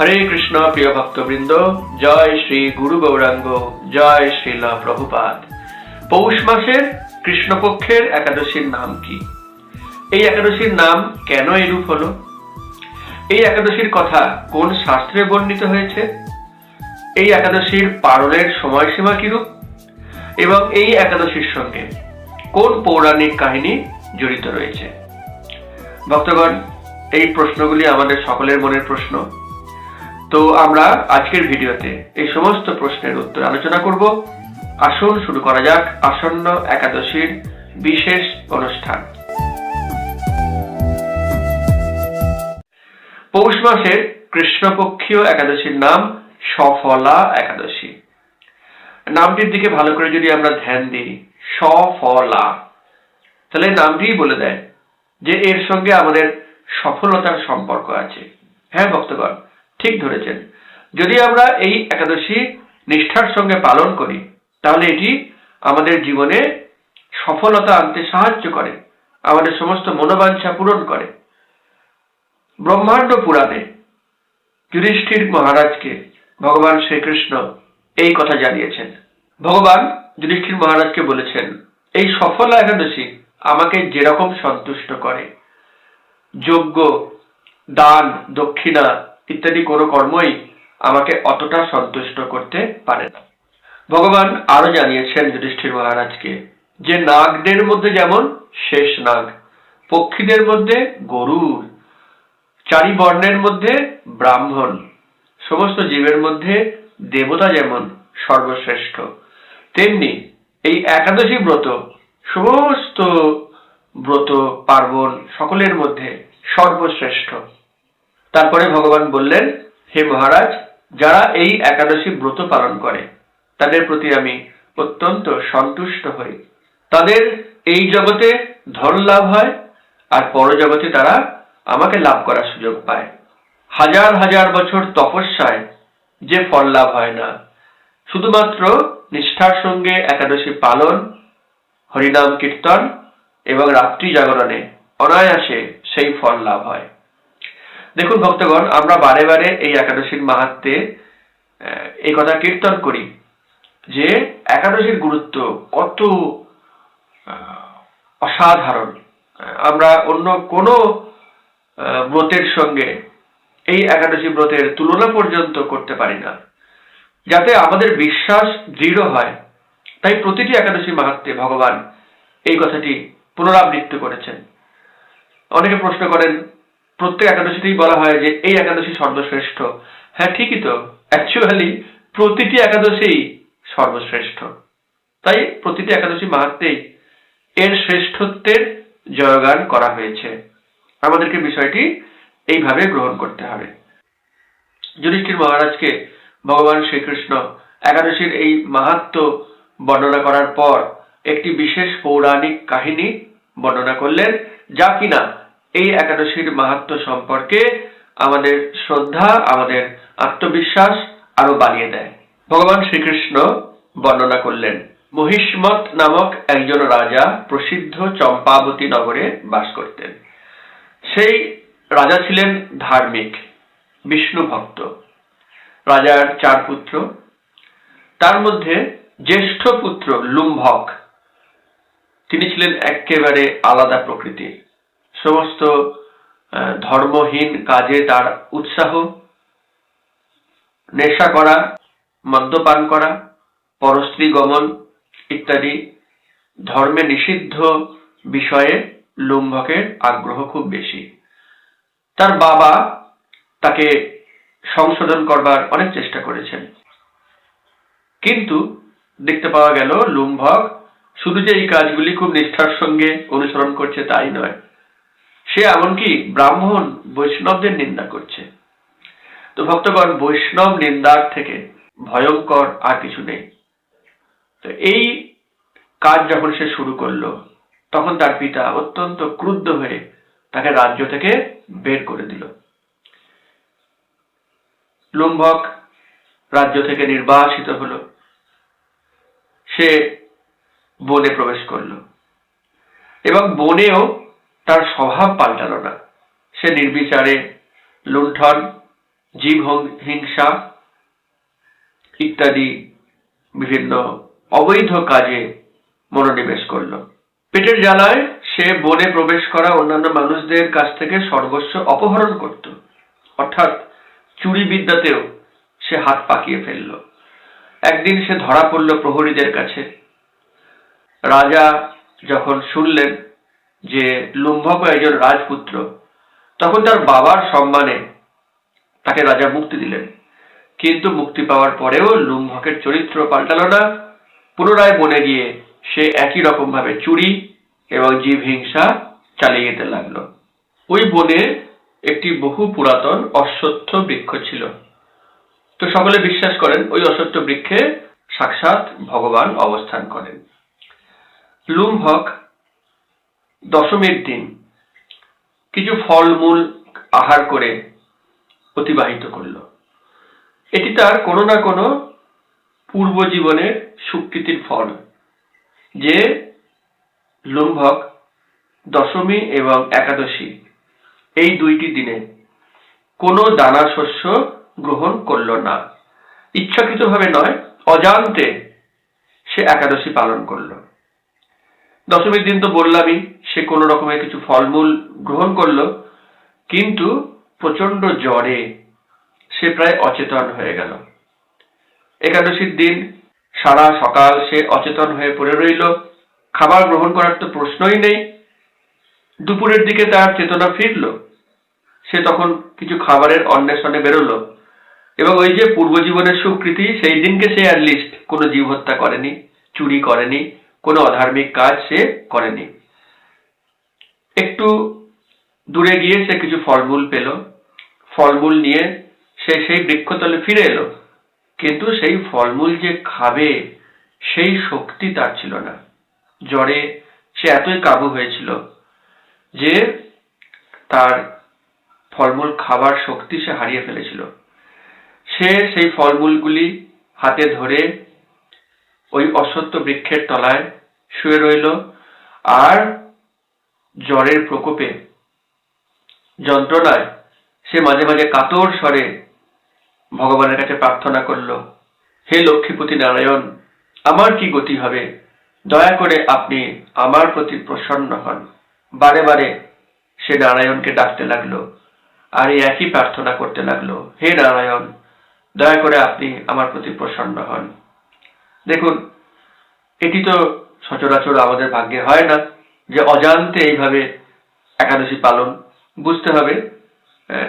হরে কৃষ্ণ, প্রিয় ভক্তবৃন্দ, জয় শ্রী গুরু গৌরাঙ্গ, জয় শ্রীল প্রভুপাদ। পৌষ মাসের কৃষ্ণপক্ষের একাদশীর নাম কি? এই একাদশীর নাম কেন এরূপ হলো? এই একাদশীর কথা কোন শাস্ত্রে বর্ণিত হয়েছে? এই একাদশীর পালনের সময়সীমা কিরূপ? এবং এই একাদশীর সঙ্গে কোন পৌরাণিক কাহিনী জড়িত রয়েছে? ভক্তগণ, এই প্রশ্নগুলি আমাদের সকলের মনের প্রশ্ন। তো আমরা আজকের ভিডিওতে এই সমস্ত প্রশ্নের উত্তর আলোচনা করব। আসুন শুরু করা যাক আসন্ন একাদশীর বিশেষ অনুষ্ঠান। পৌষ মাসের কৃষ্ণপক্ষীয় একাদশীর নাম সফলা একাদশী। নামটির দিকে ভালো করে যদি আমরা ধ্যান দিই, সফলা। তাহলে নামটিই বলে দেয় যে এর সঙ্গে আমাদের সফলতার সম্পর্ক আছে। হ্যাঁ ভক্তগণ? ঠিক ধরেছেন। যদি আমরা এই একাদশী নিষ্ঠার সঙ্গে পালন করি, তাহলে এটি আমাদের জীবনে সফলতা আনতে সাহায্য করে, আমাদের সমস্ত মনোবাঞ্ছা পূরণ করে। ব্রহ্মাণ্ড পুরাণে যুধিষ্ঠির মহারাজকে ভগবান শ্রীকৃষ্ণ এই কথা জানিয়েছেন। ভগবান যুধিষ্ঠির মহারাজকে বলেছেন, এই সফল একাদশী আমাকে যেরকম সন্তুষ্ট করে। যজ্ঞ দান, দক্ষিণা ইত্যাদি কোনো কর্মই আমাকে অতটা সন্তুষ্ট করতে পারে না। ভগবান আরও জানিয়েছেন যুধিষ্ঠির মহারাজকে যে নাগদের মধ্যে যেমন শেষ নাগ, পক্ষীদের মধ্যে গরুর, চারি বর্ণের মধ্যে ব্রাহ্মণ, সমস্ত জীবের মধ্যে দেবতা যেমন সর্বশ্রেষ্ঠ, তেমনি এই একাদশী ব্রত, সমস্ত ব্রত পার্বণ সকলের মধ্যে সর্বশ্রেষ্ঠ। তারপরে ভগবান বললেন, হে মহারাজ, যারা এই একাদশী ব্রত পালন করে, তাদের প্রতি আমি অত্যন্ত সন্তুষ্ট হই। তাদের এই জগতে ধন লাভ হয়, আর পরজগতে তারা আমাকে লাভ করার সুযোগ পায়। হাজার হাজার বছর তপস্যায় যে ফল লাভ হয় না। শুধুমাত্র নিষ্ঠার সঙ্গে একাদশী পালন, হরিনাম কীর্তন এবং রাত্রি জাগরণে অনায়াসে সেই ফল লাভ হয়। দেখুন ভক্তগণ, আমরা বারে বারে এই একাদশীর মাহাত্মে এই কথা কীর্তন করি যে একাদশীর গুরুত্ব কত অসাধারণ। আমরা অন্য কোনো ব্রতের সঙ্গে এই একাদশী ব্রতের তুলনা পর্যন্ত করতে পারি না। যাতে আমাদের বিশ্বাস দৃঢ় হয়, তাই প্রতিটি একাদশী মাহাত্মে ভগবান এই কথাটি পুনরাবৃত্তি করেছেন। অনেকে প্রশ্ন করেন প্রত্যেক একাদশীতেই বলা হয় যে এই একাদশী সর্বশ্রেষ্ঠ। হ্যাঁ ঠিকই তো। অ্যাকচুয়ালি প্রতিটি একাদশী সর্বশ্রেষ্ঠ। তাই প্রতিটি একাদশী মাহাত্মেই এর শ্রেষ্ঠত্বের জয়গান করা হয়েছে। আমাদেরকে বিষয়টি এইভাবে গ্রহণ করতে হবে। যুধিষ্ঠির মহারাজকে ভগবান শ্রীকৃষ্ণ একাদশীর এই মাহাত্ম বর্ণনা করার পর একটি বিশেষ পৌরাণিক কাহিনী বর্ণনা করলেন, যা কিনা এই একাদশীর মাহাত্ম সম্পর্কে আমাদের শ্রদ্ধা, আমাদের আত্মবিশ্বাস আরও বাড়িয়ে দেয়। ভগবান শ্রীকৃষ্ণ বর্ণনা করলেন মহিষ্মত নামক একজন রাজা প্রসিদ্ধ চম্পাবতী নগরে বাস করতেন। সেই রাজা ছিলেন ধার্মিক, বিষ্ণু ভক্ত, রাজার চার পুত্র। তার মধ্যে জ্যেষ্ঠ পুত্র লুম্ভক, তিনি ছিলেন একেবারে আলাদা প্রকৃতির। সমস্ত ধর্মহীন কাজে তার উৎসাহ, নেশা করা, মদ্যপান করা, পরস্ত্রী গমন ইত্যাদি ধর্মে নিষিদ্ধ বিষয়ে লুম্ভকের আগ্রহ খুব বেশি। তার বাবা তাকে সংশোধন করবার অনেক চেষ্টা করেছেন। কিন্তু দেখতে পাওয়া গেল লুম্ভক শুধু যে এই কাজগুলি খুব নিষ্ঠার সঙ্গে অনুসরণ করছে তাই নয়। সে এমনকি ব্রাহ্মণ বৈষ্ণবদের নিন্দা করছে। তো ভক্তগণ, বৈষ্ণব নিন্দার থেকে ভয়ঙ্কর আর কিছু নেই। তো এই কাজ যখন সে শুরু করল, তখন তার পিতা অত্যন্ত ক্রুদ্ধ হয়ে তাকে রাজ্য থেকে বের করে দিল। লুম্ভক রাজ্য থেকে নির্বাসিত হলো। সে বনে প্রবেশ করল এবং বনেও তার স্বভাব পাল্টালো না। সে নির্বিচারে লুণ্ঠন জীব হিংসা ইত্যাদি বিভিন্ন অবৈধ কাজে মনোনিবেশ করল। পেটের জ্বালায় সে বনে প্রবেশ করা অন্যান্য মানুষদের কাছ থেকে সর্বস্ব অপহরণ করত। অর্থাৎ চুরি বিদ্যাতেও সে হাত পাকিয়ে ফেলল। একদিন সে ধরা পড়ল প্রহরীদের কাছে। রাজা যখন শুনলেন যে লুম্ভক একজন রাজপুত্র, তখন তার বাবার সম্মানে তাকে রাজা মুক্তি দিলেন। কিন্তু মুক্তি পাওয়ার পরেও লুম্ভকের চরিত্র পাল্টালো না। পুনরায় বনে গিয়ে সে একই রকম ভাবে চুরি এবং জীব হিংসা চালিয়ে যেতে লাগল। ওই বনে একটি বহু পুরাতন অশ্বত্থ বৃক্ষ ছিল। তো সকলে বিশ্বাস করেন, ওই অশ্বত্থ বৃক্ষে সাক্ষাৎ ভগবান অবস্থান করেন। লুম্ভক দশমীর দিন কিছু ফলমূল আহার করে অতিবাহিত করল। এটি তার কোনো না কোনো পূর্ব জীবনের সুকৃতির ফল, যে লুম্ভক দশমী এবং একাদশী এই দুইটি দিনে কোনো দানা শস্য গ্রহণ করল না। ইচ্ছাকৃতভাবে নয়, অজান্তে সে একাদশী পালন করল। দশমীর দিন তো বললামই সে কোনো রকমের কিছু ফলমূল গ্রহণ করল, কিন্তু প্রচণ্ড জ্বরে সে প্রায় অচেতন হয়ে গেল। একাদশীর দিন সারা সকাল সে অচেতন হয়ে পড়ে রইল। খাবার গ্রহণ করার তো প্রশ্নই নেই। দুপুরের দিকে তার চেতনা ফিরল। সে তখন কিছু খাবারের অন্বেষণে বেরোলো এবং ওই যে পূর্বজীবনের সুকৃতি, সেই দিনকে সে অ্যাটলিস্ট কোনো জীব হত্যা করেনি, চুরি করেনি, কোনো অধার্মিক কাজ সে করেনি। একটু দূরে গিয়ে সে কিছু ফলমূল পেল। ফলমূল নিয়ে সে সেই বৃক্ষতলে ফিরে এলো। কিন্তু সেই ফলমূল যে খাবে, সেই শক্তি তার ছিল না। জ্বরে সে এতই কাবু হয়েছিল যে তার ফলমূল খাবার শক্তি সে হারিয়ে ফেলেছিল। সে সেই ফলমূলগুলি হাতে ধরে ওই অশ্বত্থ বৃক্ষের তলায় শুয়ে রইল। আর জ্বরের প্রকোপে। যন্ত্রণায় সে মাঝে মাঝে কাতর স্বরে ভগবানের কাছে প্রার্থনা করল, হে লক্ষ্মীপতি নারায়ণ, আমার কি গতি হবে? দয়া করে আপনি আমার প্রতি প্রসন্ন হন। বারে বারে সে নারায়ণকে ডাকতে লাগল আর এই একই প্রার্থনা করতে লাগল, হে নারায়ণ, দয়া করে আপনি আমার প্রতি প্রসন্ন হন। দেখুন, এটি তো সচরাচর আমাদের ভাগ্যে হয় না। যে অজান্তে এইভাবে একাদশী পালন বুঝতে হবে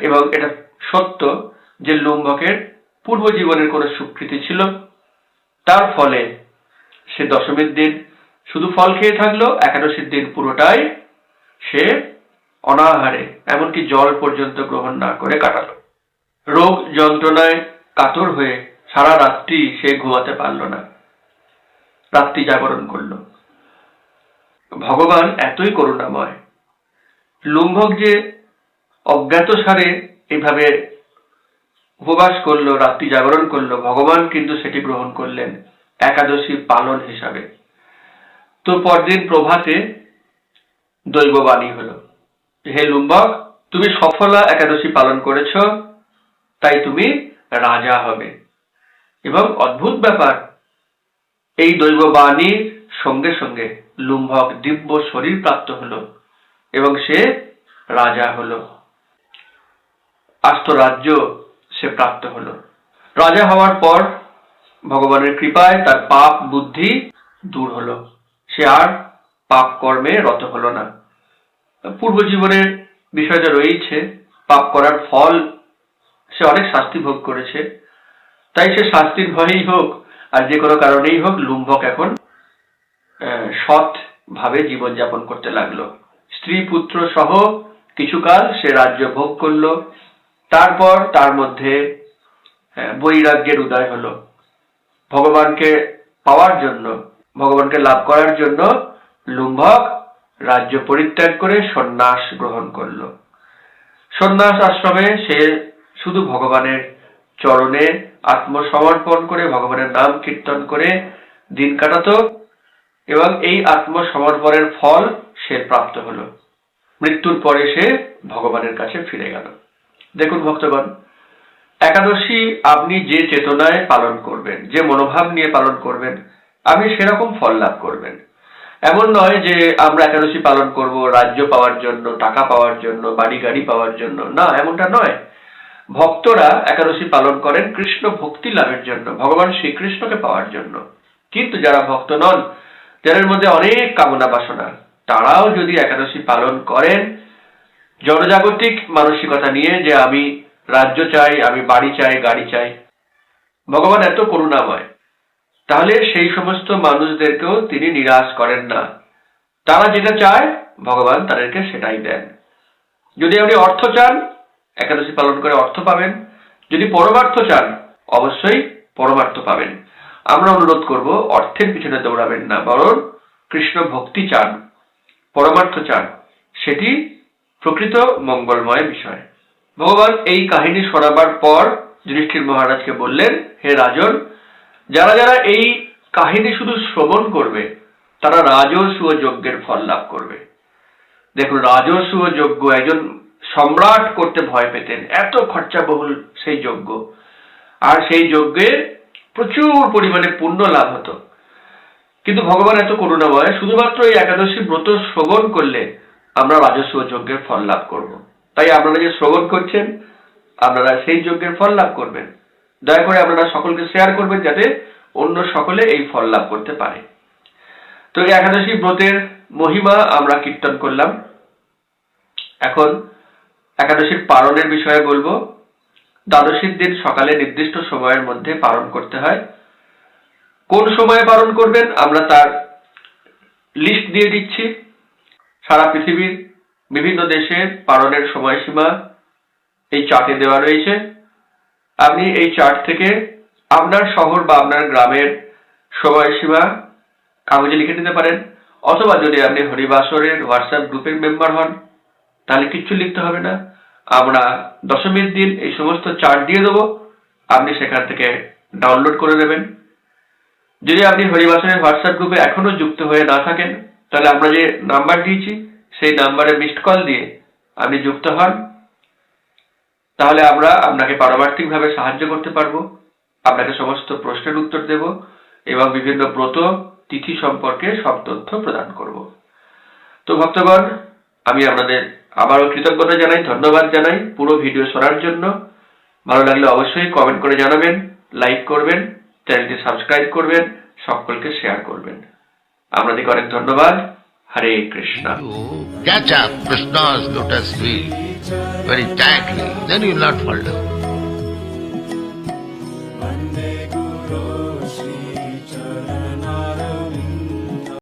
এবং এটা সত্য যে লুম্বকের পূর্ব জীবনের কোনো স্বীকৃতি ছিল। তার ফলে সে দশমীর দিন শুধু ফল খেয়ে থাকল, একাদশীর দিন পুরোটাই সে অনাহারে, এমনকি জল পর্যন্ত গ্রহণ না করে কাটালো। রোগ যন্ত্রণায় কাতর হয়ে সারা রাত্রি সে ঘুমাতে পারল না। রাত্রি জাগরণ করল। ভগবান এতই করুণাময়। লুম্ভক যে অজ্ঞাত সারে এইভাবে উপবাস করল, রাত্রি জাগরণ করল, ভগবান কিন্তু সেটি গ্রহণ করলেন একাদশী পালন হিসাবে। তো পরদিন প্রভাতে দৈববাণী হলো, হে লুম্বক তুমি সফলা একাদশী পালন করেছ, তাই তুমি রাজা হবে। এবং অদ্ভুত ব্যাপার, এই দৈববাণীর সঙ্গে সঙ্গে লুম্ভক দিব্য শরীর প্রাপ্ত হলো এবং সে রাজা হলো। আস্ত রাজ্য সে প্রাপ্ত হলো। রাজা হওয়ার পর ভগবানের কৃপায় তার পাপ বুদ্ধি দূর হলো। সে আর পাপ কর্মে রত হলো না। পূর্ব জীবনের বিষয়টা রয়েছে পাপ করার ফল সে অনেক শাস্তি ভোগ করেছে। তাই সে শাস্তির ভয়েই হোক আর যে কোনো কারণেই হোক লুম্ভক এখন সৎ ভাবে জীবনযাপন করতে লাগল। স্ত্রী পুত্র সহ কিছুকাল সে রাজ্য ভোগ করল। তারপর তার মধ্যে বৈরাগ্যের উদয় হলো। ভগবানকে পাওয়ার জন্য, ভগবানকে লাভ করার জন্য লুম্ভক রাজ্য পরিত্যাগ করে সন্ন্যাস গ্রহণ করল। সন্ন্যাস আশ্রমে সে শুধু ভগবানের চরণে আত্মসমর্পণ করে, ভগবানের নাম কীর্তন করে দিন কাটাতো। এবং এই আত্মসমর্পণের ফল সে প্রাপ্ত হলো। মৃত্যুর পরে সে ভগবানের কাছে ফিরে গেল। দেখুন ভক্তগণ, একাদশী আপনি যে চেতনায় পালন করবেন, যে মনোভাব নিয়ে পালন করবেন, আপনি সেরকম ফল লাভ করবেন। এমন নয় যে আমরা একাদশী পালন করব, রাজ্য পাওয়ার জন্য, টাকা পাওয়ার জন্য বাড়ি গাড়ি পাওয়ার জন্য। না, এমনটা নয়। ভক্তরা একাদশী পালন করেন কৃষ্ণ ভক্তি লাভের জন্য, ভগবান শ্রীকৃষ্ণকে পাওয়ার জন্য। কিন্তু যারা ভক্ত নন যাদের মধ্যে অনেক কামনা বাসনা, তারাও যদি একাদশী পালন করেন, জনজাগতিক মানসিকতা নিয়ে যে আমি রাজ্য চাই, আমি বাড়ি চাই, গাড়ি চাই, ভগবান এত করুণাময়, তাহলে সেই সমস্ত মানুষদেরকেও তিনি নিরাশ করেন না। তারা যেটা চায়, ভগবান তাদেরকে সেটাই দেন। যদি আপনি অর্থ চান, একাদশী পালন করে অর্থ পাবেন। যদি পরমার্থ চান, অবশ্যই পরমার্থ পাবেন। আমরা অনুরোধ করব, অর্থের পিছনে দৌড়াবেন না, বরং কৃষ্ণ ভক্তি চান, পরমার্থ চান, সেটি প্রকৃত মঙ্গলময় বিষয়। ভগবান এই কাহিনী শোনাবার পর যুধিষ্ঠির মহারাজকে বললেন, হে রাজন, যারা যারা এই কাহিনী শুধু শ্রবণ করবে, তারা রাজস্ব যজ্ঞের ফল লাভ করবে। দেখুন, রাজস্ব যজ্ঞ একজন সম্রাট করতে ভয় পেতেন, এত খরচাবহুল সেই যজ্ঞ। আর সেই যজ্ঞে প্রচুর পরিমাণে পুণ্য লাভ হতো। কিন্তু ভগবান এত করুণাময়, শুধুমাত্র এই একাদশী ব্রত শ্রবণ করলে আমরা রাজস্ব যজ্ঞের ফল লাভ করব। তাই আপনারা যে শ্রবণ করছেন, আপনারা সেই যজ্ঞের ফল লাভ করবেন। দয়া করে আপনারা সকলকে শেয়ার করবেন যাতে অন্য সকলে এই ফল লাভ করতে পারে। তো এই একাদশী ব্রতের মহিমা আমরা কীর্তন করলাম। এখন একাদশীর পালনের বিষয়ে বলব। দ্বাদশীর দিন সকালে নির্দিষ্ট সময়ের মধ্যে পালন করতে হয়। কোন সময়ে পালন করবেন? আমরা তার লিস্ট দিয়ে দিচ্ছি। সারা পৃথিবীর বিভিন্ন দেশের পালনের সময়সীমা এই চার্টে দেওয়া রয়েছে। আপনি এই চার্ট থেকে আপনার শহর বা আপনার গ্রামের সময়সীমা কাগজে লিখে নিতে পারেন। অথবা যদি আপনি হরিবাসরের হোয়াটসঅ্যাপ গ্রুপের মেম্বার হন, তাহলে কিচ্ছু লিখতে হবে না। আমরা দশমীর দিন এই সমস্ত চার্ট দিয়ে দেবো। আপনি সেখান থেকে ডাউনলোড করে নেবেন। যদি আপনি হরিবাসনের হোয়াটসঅ্যাপ গ্রুপে এখনও যুক্ত হয়ে না থাকেন, তাহলে আমরা যে নাম্বার দিয়েছি, সেই নাম্বারে মিসড কল দিয়ে আপনি যুক্ত হন। তাহলে আমরা আপনাকে পারমার্থিকভাবে সাহায্য করতে পারব। আপনাকে সমস্ত প্রশ্নের উত্তর দেব এবং বিভিন্ন ব্রত, তিথি সম্পর্কে সব তথ্য প্রদান করব। তো ভক্তগণ, আমি আপনাদের আবারও কৃতজ্ঞতা জানাই, ধন্যবাদ জানাই পুরো ভিডিও শোনার জন্য। ভালো লাগলে অবশ্যই কমেন্ট করে জানাবেন লাইক করবেন চ্যানেলটি সাবস্ক্রাইব করবেন, সকলকে শেয়ার করবেন। আপনাদেরকে অনেক ধন্যবাদ। হরে কৃষ্ণা। Catch.